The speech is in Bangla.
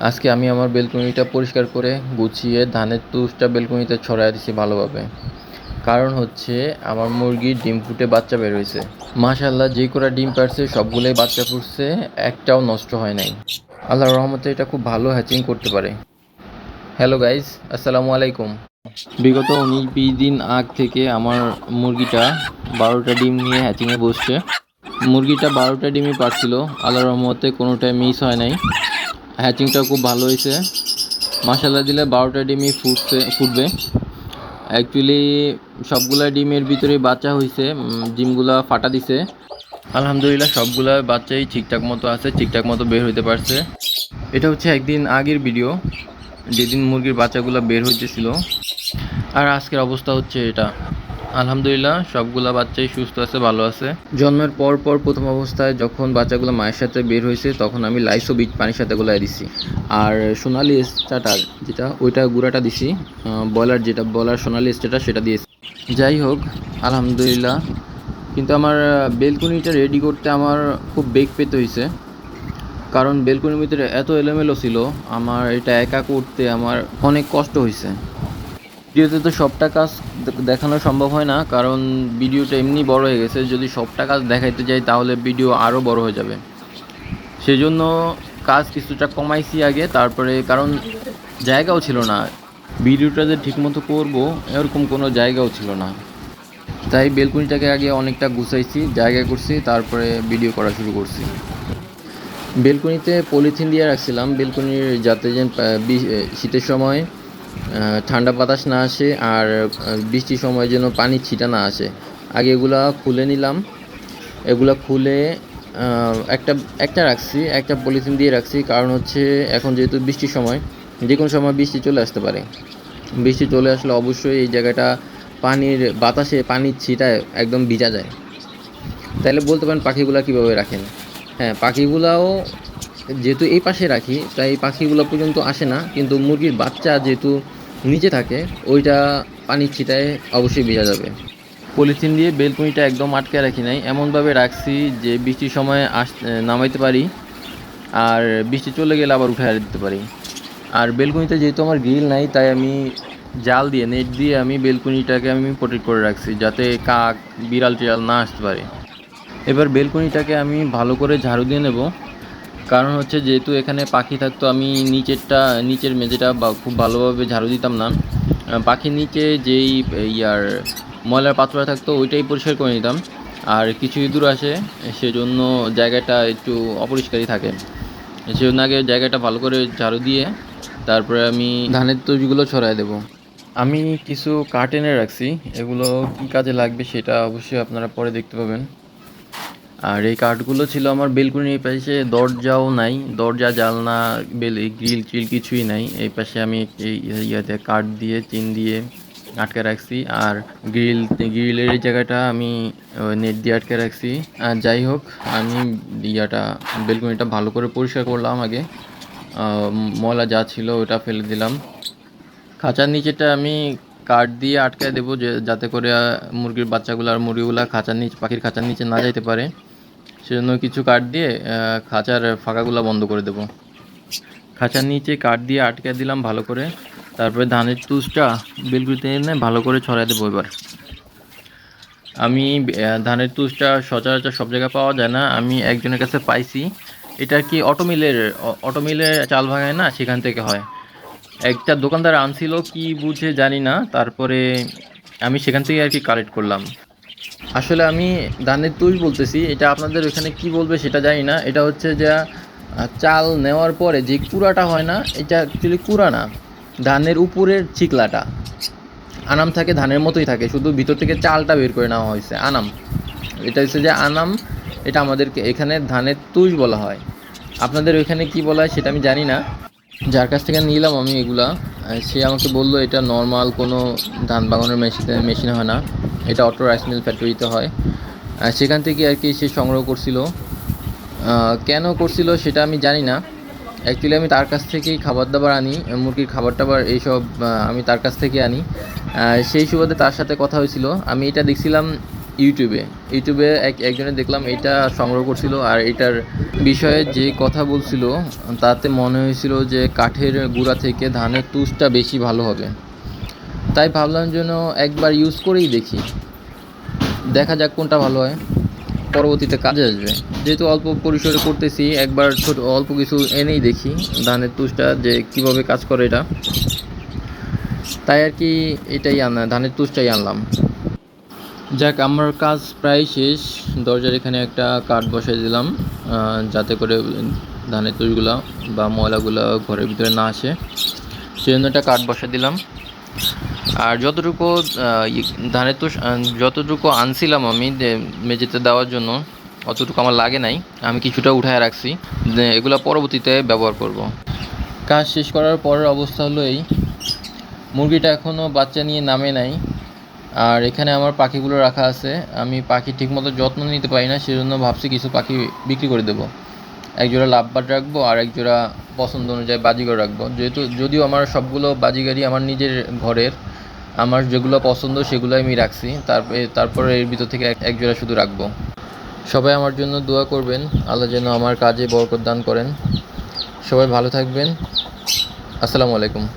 আজকে আমি আমার বেলকুনিটা পরিষ্কার করে গুছিয়ে ধানের তুষটা বেলকনিতে ছড়াই দিছি ভালোভাবে। কারণ হচ্ছে আমার মুরগির ডিম ফুটে বাচ্চা বের হয়েছে। মাশাল্লাহ যে কটা ডিম পারছে সবগুলোই বাচ্চা ফুটছে, একটাও নষ্ট হয় নাই। আল্লাহর রহমতে এটা খুব ভালো হ্যাচিং করতে পারে। হ্যালো গাইজ আসসালামু আলাইকুম। বিগত উনিশ বিশ দিন আগ থেকে আমার মুরগিটা বারোটা ডিম নিয়ে হ্যাচিংয়ে বসছে। মুরগিটা বারোটা ডিমই পারছিল। আল্লাহ রহমতে কোনোটাই মিস হয় নাই। হ্যাচিংটা খুব ভালো হয়েছে। মাসাল্লাহ দিলে বারোটা ডিমই ফুটছে, ফুটবে। অ্যাকচুয়ালি সবগুলা ডিমের ভিতরে বাচ্চা হয়েছে ডিমগুলা ফাটা দিছে। আলহামদুলিল্লাহ, সবগুলা বাচ্চাই ঠিকঠাক মতো আছে, ঠিকঠাক মতো বের হইতে পারছে। এটা হচ্ছে একদিন আগের ভিডিও, যেদিন মুরগির বাচ্চাগুলো বের হইতেছিল। আর আজকের অবস্থা হচ্ছে এটা। আলহামদুলিল্লাহ, সবগুলা বাচ্চাই সুস্থ আছে, ভালো আছে। জন্মের পর পর প্রথম অবস্থায় যখন বাচ্চাগুলো মায়ের সাথে বের হয়েছে, তখন আমি লাইসো বিট পানির সাথে গুলাই দিছি। আর সোনালি স্টার্টার যেটা, ওইটা গুঁড়াটা দিছি বয়লার যেটা বয়লার সোনালি স্টার্টার সেটা দিয়েছি। যাই হোক, আলহামদুলিল্লাহ। কিন্তু আমার বেলকুনিটা রেডি করতে আমার খুব বেগ পেতে হয়েছে। কারণ বেলকুনির ভিতরে এত এলোমেলো ছিল, আমার এটা একা করতে আমার অনেক কষ্ট হয়েছে। ভিডিওতে তো সবটা কাজ দেখানো সম্ভব হয় না, কারণ ভিডিওটা এমনি বড় হয়ে গেছে। যদি সবটা কাজ দেখাইতে যাই, তাহলে ভিডিও আরও বড় হয়ে যাবে। সেজন্য কাজ কিছুটা কমাইছি আগে, তারপরে কারণ জায়গাও ছিল না। ভিডিওটা যে ঠিকমতো করব, এরকম কোনো জায়গাও ছিল না। তাই বেলকুনিটাকে আগে অনেকটা গুছাইছি, জায়গা করছি, তারপরে ভিডিও করা শুরু করছি। বেলকুনিতে পলিথিন দিয়ে রাখছিলাম। বেলকুনির যাতে যেন শীতের সময় ঠান্ডা বাতাস না আসে আর বৃষ্টির সময় যেন পানি ছিটা না আসে। আগে এগুলা খুলে নিলাম। এগুলা খুলে একটা একটা রাখছি, একটা পলিথিন দিয়ে রাখছি। কারণ হচ্ছে এখন যেহেতু বৃষ্টির সময়, যে কোনো সময় বৃষ্টি চলে আসতে পারে। বৃষ্টি চলে আসলে অবশ্যই এই জায়গাটা পানির বাতাসে পানির ছিটায় একদম ভিজা যায়। তাহলে বলতে পারেন পাখিগুলা কীভাবে রাখেন? হ্যাঁ পাখিগুলাও যেহেতু এই পাশে রাখি, তাই পাখিগুলো পর্যন্ত আসে না। কিন্তু মুরগির বাচ্চা যেহেতু নিচে থাকে, ওইটা পানির ছিটায় অবশ্যই ভেজা যাবে। পলিথিন দিয়ে বেলকুনিটা একদম আটকে রাখি নাই। এমনভাবে রাখছি যে বৃষ্টির সময় আস নামাইতে পারি, আর বৃষ্টি চলে গেলে আবার উঠে দিতে পারি। আর বেলকুনিতে যেহেতু আমার গ্রিল নাই, তাই আমি জাল দিয়ে, নেট দিয়ে আমি বেলকুনিটাকে আমি প্রোটেক্ট করে রাখছি, যাতে কাক বিড়াল টিড়াল না আসতে পারে। এবার বেলকুনিটাকে আমি ভালো করে ঝাড়ু দিয়ে নেব। কারণ হচ্ছে যেহেতু এখানে পাখি থাকতো, আমি নিচেরটা, নিচের মেঝেটা খুব ভালোভাবে ঝাড়ু দিতাম না। পাখির নিচে যেই ইয়ার ময়লার পাত্রটা থাকতো, ওইটাই পরিষ্কার করে নিতাম। আর কিছু ইঁদুর আসে, সেজন্য জায়গাটা একটু অপরিষ্কারই থাকে। সেজন্য আগে জায়গাটা ভালো করে ঝাড়ু দিয়ে তারপরে আমি ধানের তৈরিগুলো ছড়াই দেব। আমি কিছু কাঠ এনে রাখছি, এগুলো কী কাজে লাগবে সেটা অবশ্যই আপনারা পরে দেখতে পাবেন। আর এই কাঠগুলো ছিল আমার বেলকুনির এই পাশে, দরজাও নাই, দরজা জালনা বেল, গ্রিল ট্রিল কিছুই নাই। এই পাশে আমি এই ইয়াতে কাঠ দিয়ে, চিন দিয়ে আটকে রাখছি। আর গ্রিল, গ্রিলের এই জায়গাটা আমি নেট দিয়ে আটকে রাখছি। আর যাই হোক, আমি ইয়াটা, বেলকুনিটা ভালো করে পরিষ্কার করলাম আগে। ময়লা যা ছিল ওটা ফেলে দিলাম। খাঁচার নিচেটা আমি কাঠ দিয়ে আটকায় দেবো যাতে করে মুরগির বাচ্চাগুলো আর মুরগিগুলো খাঁচার নিচে, পাখির খাঁচার নিচে না যাইতে পারে। সেজন্য কিছু কাঠ দিয়ে খাঁচার ফাঁকাগুলো বন্ধ করে দেবো। খাঁচার নিচে কাঠ দিয়ে আটকে দিলাম ভালো করে। তারপরে ধানের তুষটা বেলগুলিতে এনে ভালো করে ছড়াই দেবো এবার। আমি ধানের তুষটা সচরাচর সব জায়গায় পাওয়া যায় না। আমি একজনের কাছে পাইছি। এটা কি অটোমিলের অটোমিলের চাল ভাঙায় না? সেখান থেকে হয়। একটা দোকানদার আনছিল, কি বুঝে জানি না। তারপরে আমি সেখান থেকে আর কি কালেক্ট করলাম। আসলে আমি ধানের তুষ বলতেছি, এটা আপনাদের ওখানে কি বলবে সেটা জানি না। এটা হচ্ছে যে চাল নেওয়ার পরে যে কুড়াটা হয় না, এটা অ্যাকচুয়ালি কুড়া না, ধানের উপরের চিকলাটা। আনাম থাকে, ধানের মতোই থাকে, শুধু ভিতর থেকে চালটা বের করে নেওয়া হয়েছে, আনাম। এটা হচ্ছে যে আনাম, এটা আমাদেরকে এখানে ধানের তুষ বলা হয়। আপনাদের ওইখানে কি বলা হয় সেটা আমি জানি না। যার কাছ থেকে নিলাম আমি এগুলা সে আমাকে বলল, এটা নর্মাল কোনো ধান বাগানোর মেশিন মেশিনে হয় না। এটা অটো রাইস মিল ফ্যাক্টরিতে হয়। সেখান থেকে আর কি সে সংগ্রহ করছিল। কেন করছিল সেটা আমি জানি না। অ্যাকচুয়ালি আমি তার কাছ থেকেই খাবার দাবার আনি, মুরগির খাবার টাবার এইসব আমি তার কাছ থেকে আনি। সেই সুবাদে তার সাথে কথা হয়েছিল। আমি এটা দেখছিলাম ইউটিউবে। ইউটিউবে এক, একজনে দেখলাম এটা সংগ্রহ করছিল আর এটার বিষয়ে যে কথা বলছিল, তাতে মনে হয়েছিল যে কাঠের গুঁড়া থেকে ধানের তুষটা বেশি ভালো হবে। তাই ভাবলাম যেন একবার ইউজ করেই দেখি। দেখা যাক কোনটা ভালো হয়। পরবর্তীতে কাজে আসবে। যেহেতু অল্প পরিসরে করতেছি, একবার ছোট অল্প কিছু এনেই দেখি, ধানের তুষটা যে কীভাবে কাজ করে এটা। তাই আর কি এটাই আনা, ধানের তুষটাই আনলাম। যাক, আমার কাজ প্রায় শেষ। দরজার এখানে একটা কাঠ বসাই দিলাম যাতে করে ধানের তুষগুলো বা ময়লাগুলো ঘরের ভিতরে না আসে। সেজন্য একটা কাঠ বসাই দিলাম। আর যতটুকু ধানের তো যতটুকু আনছিলাম আমি মেঝেতে দেওয়ার জন্য, অতটুকু আমার লাগে নাই। আমি কিছুটা উঠায় রাখছি। এগুলো পরবর্তীতে ব্যবহার করব। কাজ শেষ করার পরের অবস্থা হলো এই। মুরগিটা এখনও বাচ্চা নিয়ে নামে নাই। আর এখানে আমার পাখিগুলো রাখা আছে। আমি পাখি ঠিকমতো যত্ন নিতে পারি না, সেজন্য ভাবছি কিছু পাখি বিক্রি করে দেবো। এক জোড়া লাভবাট রাখব, আর এক জোড়া পছন্দ অনুযায়ী বাজিগর রাখব। যেহেতু, যদিও আমার সবগুলো বাজিগারই আমার নিজের ঘরের আমার যেগুলো পছন্দ সেগুলো আমি রাখছি। তারপরে তারপরে এর ভিতর থেকে এক- জোড়া শুধু রাখব। সবাই আমার জন্য দোয়া করবেন, আল্লাহ যেন আমার কাজে বরকত দান করেন। সবাই ভালো থাকবেন। আসসালামু আলাইকুম।